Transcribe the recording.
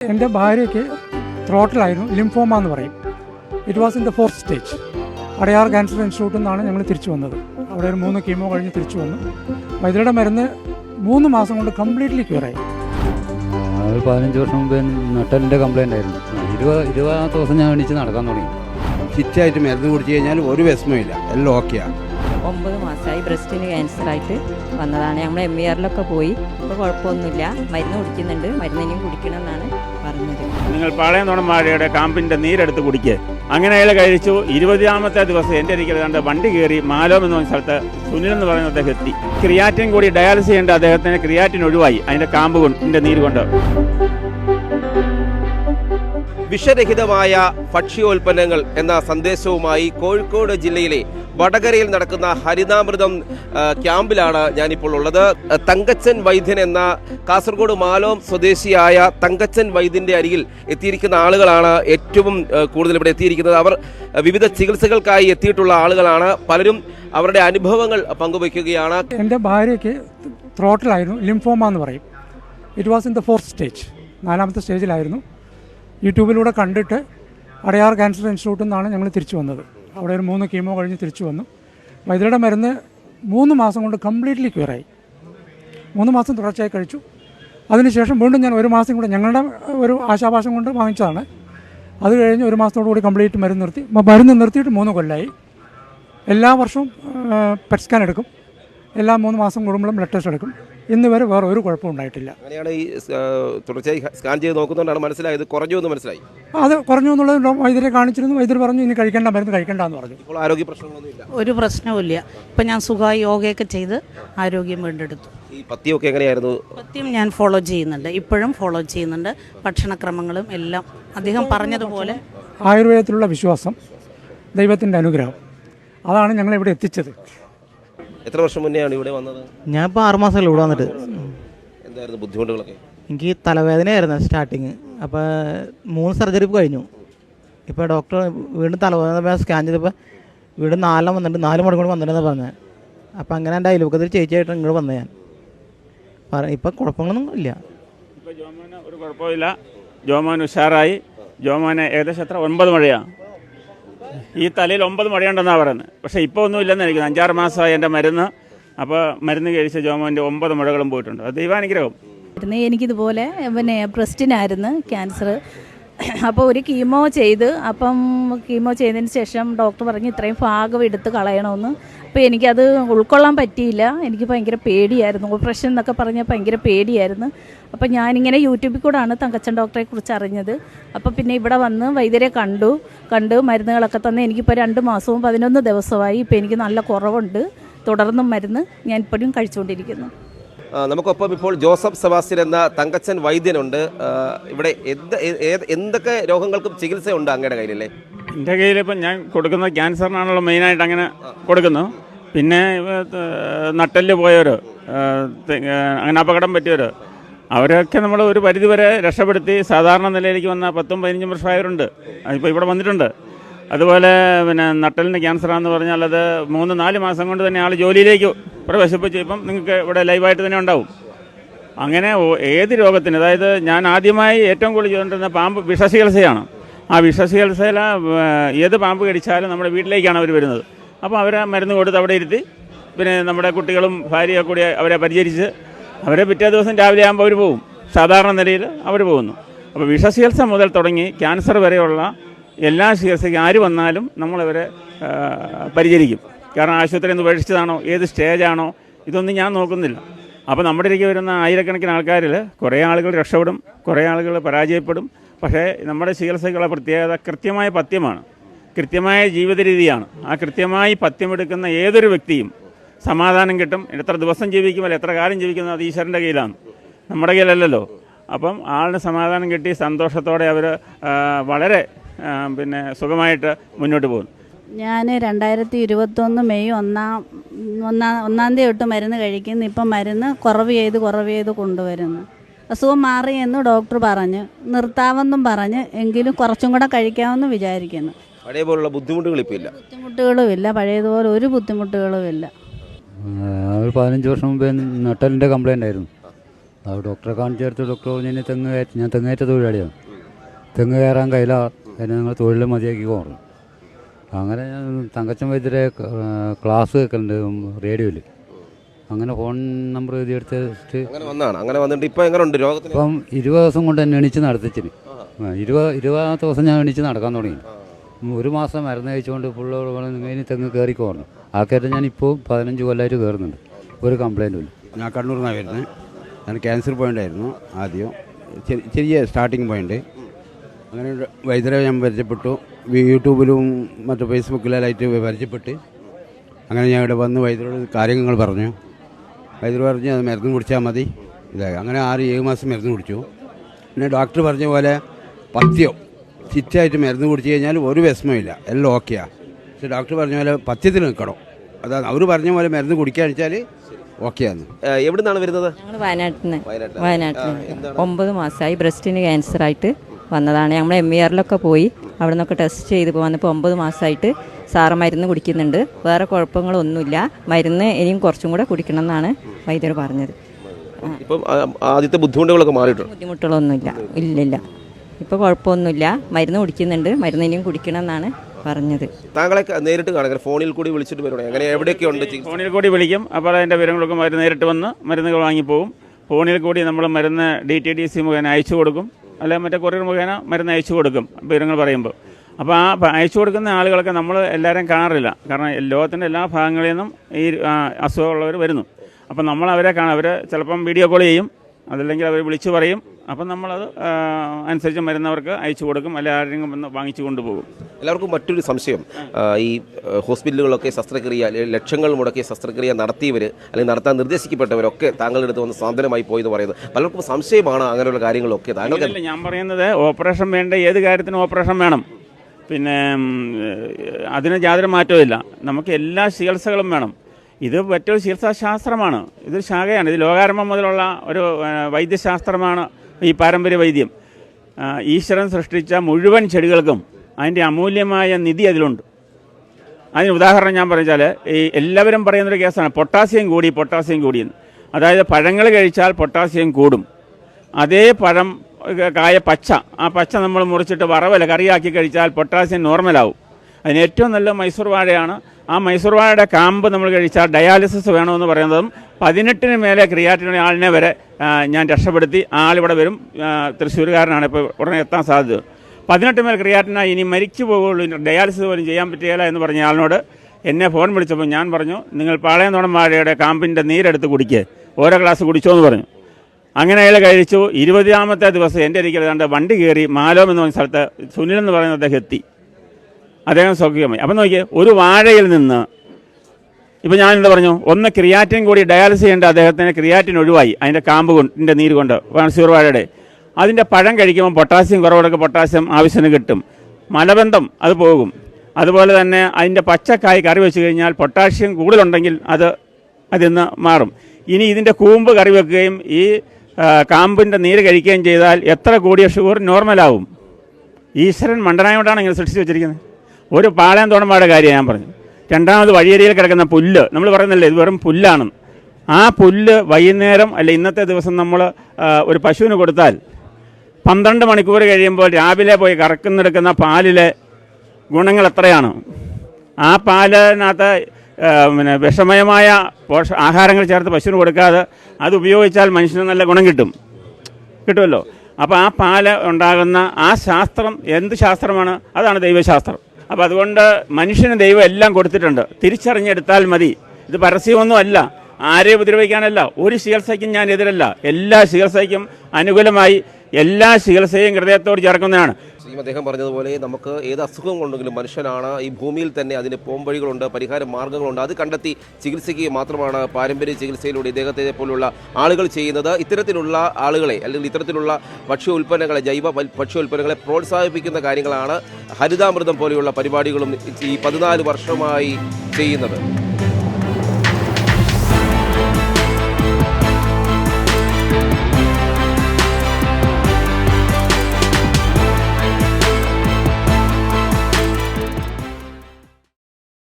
എന്റെ ഭാര്യയ്ക്ക് ത്രോട്ടിലായിരുന്നു ലിംഫോമ എന്ന് പറയും. It was in the fourth stage Adyar cancer ഇൻസ്റ്റിറ്റ്യൂട്ടിൽ നിന്നാണ് ഞങ്ങൾ തിരിച്ചു വന്നത്. അവിടെ ഒരു മൂന്ന് കീമോ കഴിഞ്ഞ് തിരിച്ചു വന്നു. വൈദ്യരുടെ മരുന്ന് മൂന്ന് മാസം കൊണ്ട് കംപ്ലീറ്റ്ലി ക്യൂറായി പതിനഞ്ച് വർഷം മുമ്പ് നട്ടലിന്റെ കംപ്ലൈന്റ് ആയിരുന്നു. ഇരുപത് ഇരുപതാമത്തെ ദിവസം ഞാൻ എണീച്ച് നടക്കാൻ തുടങ്ങി. ഫിറ്റായിട്ട് മരുന്ന് കുടിച്ചു കഴിഞ്ഞാൽ ഒരു വിഷമമില്ല എല്ലാം ഓക്കെയാണ് ഒമ്പത് മാസമായി ബ്രസ്റ്റിന് ക്യാൻസറായിട്ട് വന്നതാണ്. നമ്മൾ എം ഇ ആറിലൊക്കെ പോയി. ഇപ്പോൾ കുഴപ്പമൊന്നുമില്ല. മരുന്ന് കുടിക്കുന്നുണ്ട്. മരുന്ന് ഇനിയും കുടിക്കണം എന്നാണ് പറഞ്ഞത്. നിങ്ങൾ പാളയംതോണന്മാരുടെ കാമ്പിന്റെ നീരെടുത്ത് കുടിക്കുക അങ്ങനെ അയാൾ കഴിച്ചു. ഇരുപതാമത്തെ ദിവസം എന്റെ അരിക്കൽ കണ്ട് വണ്ടി കയറി മാലോം എന്ന് പറഞ്ഞ സ്ഥലത്ത് സുനിൽ എന്ന് പറയുന്ന അദ്ദേഹം എത്തി. ക്രിയാറ്റിൻ കൂടി ഡയാലിസിസ് ചെയ്യേണ്ട അദ്ദേഹത്തിന് ക്രിയാറ്റിൻ ഒഴിവായി. അതിന്റെ കാമ്പ് കൊണ്ട് നീര് കൊണ്ട്. വിഷരഹിതമായ ഭക്ഷ്യോൽപ്പന്നങ്ങൾ എന്ന സന്ദേശവുമായി കോഴിക്കോട് ജില്ലയിലെ വടകരയിൽ നടക്കുന്ന ഹരിതാമൃതം ക്യാമ്പിലാണ് ഞാനിപ്പോൾ ഉള്ളത്. തങ്കച്ചൻ വൈദ്യൻ എന്ന കാസർഗോഡ് മാലോം സ്വദേശിയായ തങ്കച്ചൻ വൈദ്യന്റെ അരികിൽ എത്തിയിരിക്കുന്ന ആളുകളാണ് ഏറ്റവും കൂടുതൽ ഇവിടെ എത്തിയിരിക്കുന്നത്. അവർ വിവിധ ചികിത്സകൾക്കായി എത്തിയിട്ടുള്ള ആളുകളാണ്. പലരും അവരുടെ അനുഭവങ്ങൾ പങ്കുവയ്ക്കുകയാണ്. എന്റെ ഭാര്യയ്ക്ക് ത്രോട്ടിലായിരുന്നു ലിംഫോമ എന്ന് പറയും. It was in the fourth stage നാലാമത്തെ സ്റ്റേജിലായിരുന്നു യൂട്യൂബിലൂടെ കണ്ടിട്ട് അടയാർ ക്യാൻസർ ഇൻസ്റ്റിറ്റ്യൂട്ടിൽ നിന്നാണ് ഞങ്ങൾ തിരിച്ചു വന്നത്. അവിടെ ഒരു മൂന്ന് കീമോ കഴിഞ്ഞ് തിരിച്ചു വന്നു. വൈദ്യരുടെ മരുന്ന് മൂന്ന് മാസം കൊണ്ട് കംപ്ലീറ്റ്ലി ക്യൂറായി മൂന്ന് മാസം തുടർച്ചയായി കഴിച്ചു. അതിനുശേഷം വീണ്ടും ഞാൻ ഒരു മാസം കൂടെ ഞങ്ങളുടെ ഒരു ആശാഭാഷം കൊണ്ട് വാങ്ങിച്ചതാണ്. അത് കഴിഞ്ഞ് ഒരു മാസത്തോടു കൂടി കംപ്ലീറ്റ് മരുന്ന് നിർത്തി. മരുന്ന് നിർത്തിയിട്ട് മൂന്ന് കൊല്ലമായി എല്ലാ വർഷവും പെറ്റ് സ്കാൻ എടുക്കും. എല്ലാ മൂന്ന് മാസം കൂടുമ്പോഴും ബ്ലഡ് ടെസ്റ്റ് എടുക്കും. ഇന്ന് വരെ വേറെ ഒരു കുഴപ്പമുണ്ടായിട്ടില്ല അങ്ങനെയാണ് ഈ തുടർച്ചയായി സ്കാൻ ചെയ്ത് നോക്കുന്നതുകൊണ്ടാണ് മനസ്സിലായത്. കുറഞ്ഞു എന്ന് മനസ്സിലായി. അത് കുറഞ്ഞു എന്നുള്ളത് വൈദ്യരെ കാണിച്ചിരുന്നു. വൈദ്യർ പറഞ്ഞു ഇനി കഴിക്കേണ്ട മരുന്ന് കഴിക്കേണ്ട എന്ന് പറഞ്ഞു. ഇപ്പോൾ ആരോഗ്യ പ്രശ്നങ്ങളൊന്നുമില്ല ഒരു പ്രശ്നവുമില്ല. ഇപ്പം ഞാൻ സുഖമായി യോഗയൊക്കെ ചെയ്ത് ആരോഗ്യം വീണ്ടെടുത്തു. ഈ പത്തിയൊക്കെ എങ്ങനെയായിരുന്നു? പത്യം ഞാൻ ഫോളോ ചെയ്യുന്നുണ്ട്. ഇപ്പോഴും ഫോളോ ചെയ്യുന്നുണ്ട്. ഭക്ഷണക്രമങ്ങളും എല്ലാം അദ്ദേഹം പറഞ്ഞതുപോലെ ആയുർവേദത്തിലുള്ള വിശ്വാസം ദൈവത്തിന്റെ അനുഗ്രഹം. അതാണ് ഞങ്ങളെ ഇവിടെ എത്തിച്ചത്. എത്ര വർഷം മുന്നെയാണ് ഇവിടെ വന്നത്? ഞാൻ ഇപ്പോൾ മാസം ഇവിടെ വന്നിട്ട്. എന്തായിരുന്നു ബുദ്ധിമുട്ടുകളൊക്കെ? എനിക്ക് തലവേദനയായിരുന്നു സ്റ്റാർട്ടിങ് അപ്പോൾ മൂന്ന് സർജറി ഇപ്പോൾ കഴിഞ്ഞു. ഇപ്പോൾ ഡോക്ടർ വീണ്ടും തലവേദന സ്കാൻ ചെയ്തപ്പോൾ വീണ്ടും നാലെണ്ണം വന്നിട്ട് നാല് മണിക്കൂർ വന്നിട്ടെന്ന് പറഞ്ഞത് അപ്പോൾ അങ്ങനെ എന്റെ അയൽവക്കത്തിൽ ചേച്ചിയായിട്ട് ഇങ്ങോട്ട് വന്നത് ഞാൻ. പറഞ്ഞു ഇപ്പം കുഴപ്പങ്ങളൊന്നും ഇല്ല. ഇപ്പോൾ ജോമോന് ഒരു കുഴപ്പമില്ല ജോമോൻ ഉഷാറായി. ജോമോന് ഏകദേശം എത്ര? ഒൻപത് മഴയാണ് ഈ തലയിൽ ഒമ്പത് മുഴയുണ്ടെന്നാണ് പറയുന്നത്. പക്ഷേ ഇപ്പോൾ ഒന്നും ഇല്ലെന്ന് എനിക്ക് അഞ്ചാറ് മാസമായി എന്റെ മരുന്ന്. അപ്പോൾ മരുന്ന് കഴിച്ച ജോമോന്റെ ഒമ്പത് മുഴകളും പോയിട്ടുണ്ട്. അത് ദൈവാനുഗ്രഹം. എനിക്ക് എനിക്കിതുപോലെ പിന്നെ ബ്രസ്റ്റിനായിരുന്നു ക്യാൻസർ. അപ്പോൾ ഒരു കീമോ ചെയ്ത് അപ്പം കീമോ ചെയ്തതിന് ശേഷം ഡോക്ടർ പറഞ്ഞു ഇത്രയും ഭാഗം എടുത്ത് കളയണമെന്ന് അപ്പോൾ എനിക്കത് ഉൾക്കൊള്ളാൻ പറ്റിയില്ല. എനിക്ക് ഭയങ്കര പേടിയായിരുന്നു. ഓപ്പറേഷൻ എന്നൊക്കെ പറഞ്ഞാൽ ഭയങ്കര പേടിയായിരുന്നു. അപ്പോൾ ഞാനിങ്ങനെ യൂട്യൂബിൽ കൂടാണ് തങ്കച്ചൻ ഡോക്ടറെ കുറിച്ച് അറിഞ്ഞത്. അപ്പോൾ പിന്നെ ഇവിടെ വന്ന് വൈദ്യരെ കണ്ടു. കണ്ട് മരുന്നുകളൊക്കെ തന്ന്. എനിക്കിപ്പോൾ രണ്ട് മാസവും പതിനൊന്ന് ദിവസമായി. ഇപ്പോൾ എനിക്ക് നല്ല കുറവുണ്ട്. തുടർന്നും മരുന്ന് ഞാൻ ഇപ്പോഴും കഴിച്ചുകൊണ്ടിരിക്കുന്നു. നമുക്കൊപ്പം ഇപ്പോൾ ജോസഫ് സെബാസ്റ്റ്യൻ എന്ന തങ്കച്ചൻ വൈദ്യനുണ്ട്. ഇവിടെ എന്ത് എന്തൊക്കെ രോഗങ്ങൾക്കും ചികിത്സയുണ്ട് അങ്ങയുടെ കയ്യിലല്ലേ? എന്റെ കയ്യിൽ ഇപ്പം ഞാൻ കൊടുക്കുന്ന ക്യാൻസറിനാണല്ലോ മെയിനായിട്ട് അങ്ങനെ കൊടുക്കുന്നു പിന്നെ നട്ടൽ പോയവർ അങ്ങനെ അപകടം പറ്റിയവർ അവരൊക്കെ നമ്മൾ ഒരു പരിധിവരെ രക്ഷപ്പെടുത്തി സാധാരണ നിലയിലേക്ക് വന്ന പത്തും പതിനഞ്ചും വർഷമായവരുണ്ട്. ഇപ്പോൾ ഇവിടെ വന്നിട്ടുണ്ട്. അതുപോലെ പിന്നെ നട്ടലിന് ആണെന്ന് പറഞ്ഞാൽ അത് മൂന്ന് നാല് മാസം കൊണ്ട് തന്നെ ആൾ ജോലിയിലേക്ക് പ്രവേശിപ്പിച്ച്. ഇപ്പം നിങ്ങൾക്ക് ഇവിടെ ലൈവായിട്ട് തന്നെ ഉണ്ടാവും. അങ്ങനെ ഏത് രോഗത്തിന് അതായത് ഞാൻ ആദ്യമായി ഏറ്റവും കൂടുതൽ ചെയ്തുകൊണ്ടിരുന്ന പാമ്പ് വിഷചികിത്സയാണ് ആ വിഷചികിത്സയിൽ ഏത് പാമ്പ് കടിച്ചാലും നമ്മുടെ വീട്ടിലേക്കാണ് അവർ വരുന്നത്. അപ്പോൾ അവരെ മരുന്ന് കൊടുത്ത് അവിടെ ഇരുത്തി പിന്നെ നമ്മുടെ കുട്ടികളും ഭാര്യയൊക്കെ കൂടി അവരെ പരിചരിച്ച് അവരെ പിറ്റേ ദിവസം രാവിലെ ആകുമ്പോൾ അവർ പോകും സാധാരണ നിലയിൽ അവർ പോകുന്നു. അപ്പോൾ വിഷചികിത്സ മുതൽ തുടങ്ങി ക്യാൻസർ വരെയുള്ള എല്ലാ ചികിത്സയ്ക്കും ആര് വന്നാലും നമ്മളവരെ പരിചരിക്കും. കാരണം ആശുപത്രി നിന്ന് ഉപേക്ഷിച്ചതാണോ ഏത് സ്റ്റേജാണോ ഇതൊന്നും ഞാൻ നോക്കുന്നില്ല. അപ്പോൾ നമ്മുടെ ഇടയ്ക്ക് വരുന്ന ആയിരക്കണക്കിന് ആൾക്കാരിൽ കുറേ ആളുകൾ രക്ഷപ്പെടും കുറേ ആളുകൾ പരാജയപ്പെടും. പക്ഷേ നമ്മുടെ ചികിത്സയ്ക്കുള്ള പ്രത്യേകത കൃത്യമായ പത്യമാണ് കൃത്യമായ ജീവിത രീതിയാണ്. ആ കൃത്യമായി പഥ്യമെടുക്കുന്ന ഏതൊരു വ്യക്തിയും സമാധാനം കിട്ടും. എത്ര ദിവസം ജീവിക്കും എത്ര കാലം ജീവിക്കുന്നത് അത് ഈശ്വരന്റെ കയ്യിലാണ്. നമ്മുടെ കയ്യിലല്ലല്ലോ. അപ്പം ആളിന് സമാധാനം കിട്ടി സന്തോഷത്തോടെ അവർ വളരെ പിന്നെ സുഖമായിട്ട് മുന്നോട്ട് പോകുന്നു. ഞാൻ രണ്ടായിരത്തി ഇരുപത്തൊന്ന് മെയ് ഒന്നാം ഒന്നാം ഒന്നാം തീയതി തൊട്ട് മരുന്ന് കഴിക്കുന്നു. ഇപ്പം മരുന്ന് കുറവ് ചെയ്ത് കുറവ് ചെയ്ത് കൊണ്ടുവരുന്നു. അസുഖം മാറി എന്ന് ഡോക്ടർ പറഞ്ഞു. നിർത്താമെന്നും പറഞ്ഞ്. എങ്കിലും കുറച്ചും കൂടെ കഴിക്കാമെന്ന് വിചാരിക്കുന്നു. പഴയപോലുള്ള ബുദ്ധിമുട്ടുകൾ ഇപ്പോൾ ഇല്ല. ബുദ്ധിമുട്ടുകളും ഇല്ല പഴയതുപോലെ ഒരു ബുദ്ധിമുട്ടുകളും ഇല്ല ഒരു പതിനഞ്ച് വർഷം മുമ്പ് നട്ടലിന്റെ കംപ്ലൈന്റ് ആയിരുന്നു. അത് ഡോക്ടറെ കാണിച്ചെടുത്ത് ഡോക്ടർ പറഞ്ഞു തെങ്ങ് കയറ്റ ഞാൻ തെങ്ങേറ്റ തൊഴിലാളിയാണ്. തെങ്ങ് കയറാൻ കയ്യില അതിനെ നിങ്ങൾ തൊഴിൽ മതിയാക്കി പറഞ്ഞു അങ്ങനെ ഞാൻ തങ്കച്ചൻ വൈദ്യരെ ക്ലാസ് കേൾക്കുന്നുണ്ട് റേഡിയോയിൽ അങ്ങനെ ഫോൺ നമ്പർ എഴുതി എടുത്തിട്ട് അങ്ങനെ വന്നാണ് അങ്ങനെ വന്നിട്ട് ഇപ്പൊ എങ്ങനെ ഉണ്ട് രോഗത്തിന്? ഇപ്പം ഇരുപത് ദിവസം കൊണ്ട് എന്നെ എണീച്ച് നടത്തിച്ചിന്. ആ, ഇരുപത് ഇരുപതാമത്തെ ദിവസം ഞാൻ എണീച്ച് നടക്കാൻ തുടങ്ങി. ഒരു മാസം മരുന്ന് കഴിച്ചുകൊണ്ട് ഫുള്ള് നിങ്ങൾ ഇനി തെങ്ങ് കയറിക്കോ പറഞ്ഞു ആ കയറ്റം ഞാൻ ഇപ്പോൾ പതിനഞ്ച് കൊല്ലമായിട്ട് കയറുന്നുണ്ട് ഒരു കംപ്ലൈന്റും ഇല്ല. ഞാൻ കണ്ണൂർ നിന്നാണ് വരുന്നത്. ഞാൻ ക്യാൻസർ പോയിന്റ് ആയിരുന്നു ആദ്യം. ചെറിയ സ്റ്റാർട്ടിങ് പോയിന്റ് അങ്ങനെ വൈദ്യരെ ഞാൻ പരിചയപ്പെട്ടു. യൂട്യൂബിലും മറ്റു ഫേസ്ബുക്കിലായിട്ട് പരിചയപ്പെട്ട് അങ്ങനെ ഞാൻ ഇവിടെ വന്ന് വൈദ്യരോട് കാര്യങ്ങൾ പറഞ്ഞു. വൈദ്യർ പറഞ്ഞു അത് മരുന്ന് കുടിച്ചാൽ മതി. ഇതായി അങ്ങനെ ആറ് ഏഴ് മാസം മരുന്ന് കുടിച്ചു. പിന്നെ ഡോക്ടർ പറഞ്ഞ പോലെ പത്യം ചിറ്റായിട്ട് മരുന്ന് കുടിച്ചു കഴിഞ്ഞാൽ ഒരു വിഷമമില്ല എല്ലാം ഓക്കെയാണ് പക്ഷെ ഡോക്ടർ പറഞ്ഞ പോലെ പഥ്യത്തിൽ നിൽക്കണം. അതാണ് അവർ പറഞ്ഞ പോലെ മരുന്ന് കുടിക്കാന്ന് വെച്ചാൽ ഓക്കെയാണ് എവിടെ നിന്നാണ് വരുന്നത്? ഞങ്ങൾ വയനാട്ടിൽ നിന്ന് വയനാട്ടിൽ. ഒമ്പത് മാസമായി ബ്രസ്റ്റിന് ക്യാൻസറായിട്ട് വന്നതാണ്. നമ്മൾ എം ഇ ആറിലൊക്കെ പോയി. അവിടെ നിന്നൊക്കെ ടെസ്റ്റ് ചെയ്ത് വന്നപ്പോൾ ഒമ്പത് മാസമായിട്ട് സാറ് മരുന്ന് കുടിക്കുന്നുണ്ട്. വേറെ കുഴപ്പങ്ങളൊന്നുമില്ല. മരുന്ന് ഇനിയും കുറച്ചും കൂടെ കുടിക്കണം എന്നാണ് വൈദ്യർ പറഞ്ഞത് ഇപ്പം ആദ്യത്തെ ബുദ്ധിമുട്ടുകളൊക്കെ മാറിയിട്ടുണ്ട്? ബുദ്ധിമുട്ടുകളൊന്നുമില്ല. ഇല്ലില്ല. ഇപ്പോൾ കുഴപ്പമൊന്നുമില്ല. മരുന്ന് കുടിക്കുന്നുണ്ട്. മരുന്ന് ഇനിയും കുടിക്കണം എന്നാണ് പറഞ്ഞത്. താങ്കളെ നേരിട്ട് കാണാൻ ഫോണിൽ കൂടി വിളിച്ചിട്ട് വരണം അങ്ങനെ എവിടെയൊക്കെ ഉണ്ട് ഫോണിൽ കൂടി വിളിക്കും. അപ്പോൾ അതിന്റെ വിവരങ്ങളൊക്കെ മരുന്ന് നേരിട്ട് വന്ന് മരുന്നുകൾ വാങ്ങിപ്പോവും. ഫോണിൽ കൂടി നമ്മൾ മരുന്ന് ഡി ടി ഡി സി മുഖേന അയച്ചു കൊടുക്കും. അല്ലെങ്കിൽ മറ്റേ കൊറിയർ മുഖേന മരുന്ന് അയച്ചു കൊടുക്കും വിവരങ്ങൾ പറയുമ്പോൾ അപ്പോൾ ആ അയച്ചു കൊടുക്കുന്ന ആളുകളൊക്കെ നമ്മൾ എല്ലാവരും കാണാറില്ല. കാരണം ലോകത്തിന്റെ എല്ലാ ഭാഗങ്ങളിൽ നിന്നും ഈ അസുഖമുള്ളവർ വരുന്നു. അപ്പം നമ്മൾ അവരെ കാണാം. അവർ ചിലപ്പം വീഡിയോ കോൾ ചെയ്യും അതല്ലെങ്കിൽ അവർ വിളിച്ചു പറയും. അപ്പം നമ്മളത് അനുസരിച്ച് മരുന്നവർക്ക് അയച്ചു കൊടുക്കും. അല്ലെങ്കിൽ ആരെങ്കിലും വന്ന് വാങ്ങിച്ചു കൊണ്ടുപോകും. എല്ലാവർക്കും മറ്റൊരു സംശയം. ഈ ഹോസ്പിറ്റലുകളൊക്കെ ശസ്ത്രക്രിയ ലക്ഷങ്ങൾ മുടക്കിയ ശസ്ത്രക്രിയ നടത്തിയവർ അല്ലെങ്കിൽ നടത്താൻ നിർദ്ദേശിക്കപ്പെട്ടവരൊക്കെ താങ്കളുടെ അടുത്ത് വന്ന് സാന്ത്വനമായി പോയെന്ന് പറയുന്നത്. പലർക്കും സംശയമാണ് അങ്ങനെയുള്ള കാര്യങ്ങളൊക്കെ. താങ്കൾക്ക് ഞാൻ പറയുന്നത് ഓപ്പറേഷൻ വേണ്ട ഏത് കാര്യത്തിനും ഓപ്പറേഷൻ വേണം. പിന്നെ അതിന് യാതൊരു മാറ്റവും ഇല്ല നമുക്ക് എല്ലാ ചികിത്സകളും വേണം. ഇത് മറ്റൊരു ചികിത്സാശാസ്ത്രമാണ് ഇതൊരു ശാഖയാണ്. ഇത് ലോകാരംഭം മുതലുള്ള ഒരു വൈദ്യശാസ്ത്രമാണ് ഈ പാരമ്പര്യ വൈദ്യം. ഈശ്വരൻ സൃഷ്ടിച്ച മുഴുവൻ ചെടികൾക്കും അതിന്റെ അമൂല്യമായ നിധി അതിലുണ്ട്. അതിന് ഉദാഹരണം ഞാൻ പറഞ്ഞാൽ ഈ എല്ലാവരും പറയുന്നൊരു കേസാണ്. പൊട്ടാസ്യം കൂടി പൊട്ടാസ്യം കൂടിയെന്ന് അതായത് പഴങ്ങൾ കഴിച്ചാൽ പൊട്ടാസ്യം കൂടും. അതേ പഴം കായ പച്ച. ആ പച്ച നമ്മൾ മുറിച്ചിട്ട് വറവല കറിയാക്കി കഴിച്ചാൽ പൊട്ടാസ്യം നോർമലാവും. അതിന് ഏറ്റവും നല്ല മൈസൂർ വാഴയാണ്. ആ മൈസൂർ വാഴയുടെ കാമ്പ് നമ്മൾ കഴിച്ചാൽ ഡയാലിസിസ് വേണമെന്ന് പറയുന്നതും പതിനെട്ടിന് മേലെ ക്രിയാറ്റിന് ആളിനെ വരെ ഞാൻ രക്ഷപ്പെടുത്തി. ആളിവിടെ വരും തൃശ്ശൂരുകാരനാണ്. ഇപ്പോൾ ഉടനെ എത്താൻ സാധ്യത. പതിനെട്ട് മേൽ ക്രിയാറ്റിന ഇനി മരിച്ചു പോകുള്ളൂ ഡയാലിസിസ് പോലും ചെയ്യാൻ പറ്റുകയില്ല എന്ന് പറഞ്ഞ ആളിനോട് എന്നെ ഫോൺ വിളിച്ചപ്പോൾ ഞാൻ പറഞ്ഞു നിങ്ങൾ പാളയന്തോണം വാഴയുടെ കാമ്പിന്റെ നീരെടുത്ത് കുടിക്കുക ഓരോ ഗ്ലാസ് കുടിച്ചോ എന്ന് പറഞ്ഞു. അങ്ങനെ അയാൾ കഴിച്ചു. ഇരുപതാമത്തെ ദിവസം എന്റെ അരിക്കൽ കണ്ട് വണ്ടി കയറി മാലോം എന്ന് പറഞ്ഞ സ്ഥലത്ത് സുനിൽ എന്ന് പറയുന്ന അദ്ദേഹം എത്തി. അദ്ദേഹം സൗഖ്യമായി. അപ്പം നോക്കിയേ ഒരു വാഴയിൽ നിന്ന് ഇപ്പം ഞാൻ എന്താ പറഞ്ഞു? ഒന്ന് ക്രിയാറ്റിൻ കൂടി ഡയാലിസിസ് ചെയ്യേണ്ട അദ്ദേഹത്തിന് ക്രിയാറ്റിൻ ഒഴിവായി. അതിന്റെ കാമ്പ് കൊണ്ടിന്റെ നീര് കൊണ്ട് മൺസൂർ വാഴയുടെ. അതിന്റെ പഴം കഴിക്കുമ്പോൾ പൊട്ടാസ്യം കുറവടക്ക് പൊട്ടാസ്യം ആവശ്യത്തിന് കിട്ടും. മലബന്ധം അത് പോകും. അതുപോലെ തന്നെ അതിന്റെ പച്ചക്കായ് കറി വെച്ച് കഴിഞ്ഞാൽ പൊട്ടാഷ്യം കൂടുതലുണ്ടെങ്കിൽ അത് അതിൽ നിന്ന് മാറും. ഇനി ഇതിന്റെ കൂമ്പ് കറി വെക്കുകയും ഈ കാമ്പിന്റെ നീര് കഴിക്കുകയും ചെയ്താൽ എത്ര കൂടിയ ഷുഗർ നോർമലാവും? ഈശ്വരൻ മണ്ടനായോണ്ടാണ് ഇങ്ങനെ സൃഷ്ടിച്ച് വെച്ചിരിക്കുന്നത്. ഒരു പാളയം തോണമ്പാടെ കാര്യം ഞാൻ പറഞ്ഞു. രണ്ടാമത് വഴിയരിയിൽ കിടക്കുന്ന പുല്ല്. നമ്മൾ പറയുന്നില്ലേ ഇത് വെറും പുല്ലാണ്. ആ പുല്ല് വൈകുന്നേരം അല്ലെ ഇന്നത്തെ ദിവസം നമ്മൾ ഒരു പശുവിന് കൊടുത്താൽ പന്ത്രണ്ട് മണിക്കൂർ കഴിയുമ്പോൾ രാവിലെ പോയി കറക്കുന്നെടുക്കുന്ന പാലിലെ ഗുണങ്ങൾ എത്രയാണ്? ആ പാലിനകത്ത് പിന്നെ വിഷമയമായ പോഷ ആഹാരങ്ങൾ ചേർത്ത് പശുവിന് കൊടുക്കാതെ അത് ഉപയോഗിച്ചാൽ മനുഷ്യന് നല്ല ഗുണം കിട്ടും. കിട്ടുമല്ലോ? അപ്പോൾ ആ പാൽ ഉണ്ടാകുന്ന ആ ശാസ്ത്രം എന്ത് ശാസ്ത്രമാണ്? അതാണ് ദൈവശാസ്ത്രം. അപ്പോൾ അതുകൊണ്ട് മനുഷ്യന് ദൈവം എല്ലാം കൊടുത്തിട്ടുണ്ട്. തിരിച്ചറിഞ്ഞെടുത്താൽ മതി. ഇത് പരസ്യമൊന്നും അല്ല ആരെയും ഉപദ്രവിക്കാനല്ല. ഒരു ചികിത്സയ്ക്കും ഞാൻ എതിരല്ല. എല്ലാ ചികിത്സയ്ക്കും അനുകൂലമായി എല്ലാ ചികിത്സയും ഹൃദയത്തോട് ചേർക്കുന്നതാണ് അദ്ദേഹം പറഞ്ഞതുപോലെ നമുക്ക് ഏത് അസുഖം കൊണ്ടെങ്കിലും മനുഷ്യനാണ് ഈ ഭൂമിയിൽ തന്നെ അതിന് പോംവഴികളുണ്ട് പരിഹാര മാർഗങ്ങളുണ്ട്. അത് കണ്ടെത്തി ചികിത്സിക്കുക മാത്രമാണ് പാരമ്പര്യ ചികിത്സയിലൂടെ ഇദ്ദേഹത്തെ പോലുള്ള ആളുകൾ ചെയ്യുന്നത്. ഇത്തരത്തിലുള്ള ആളുകളെ അല്ലെങ്കിൽ ഇത്തരത്തിലുള്ള ഭക്ഷ്യ ഉൽപ്പന്നങ്ങളെ ജൈവ ഭക്ഷ്യ ഉൽപ്പന്നങ്ങളെ പ്രോത്സാഹിപ്പിക്കുന്ന കാര്യങ്ങളാണ് ഹരിതാമൃതം പോലെയുള്ള പരിപാടികളും ഈ പതിനാല് വർഷമായി ചെയ്യുന്നത്.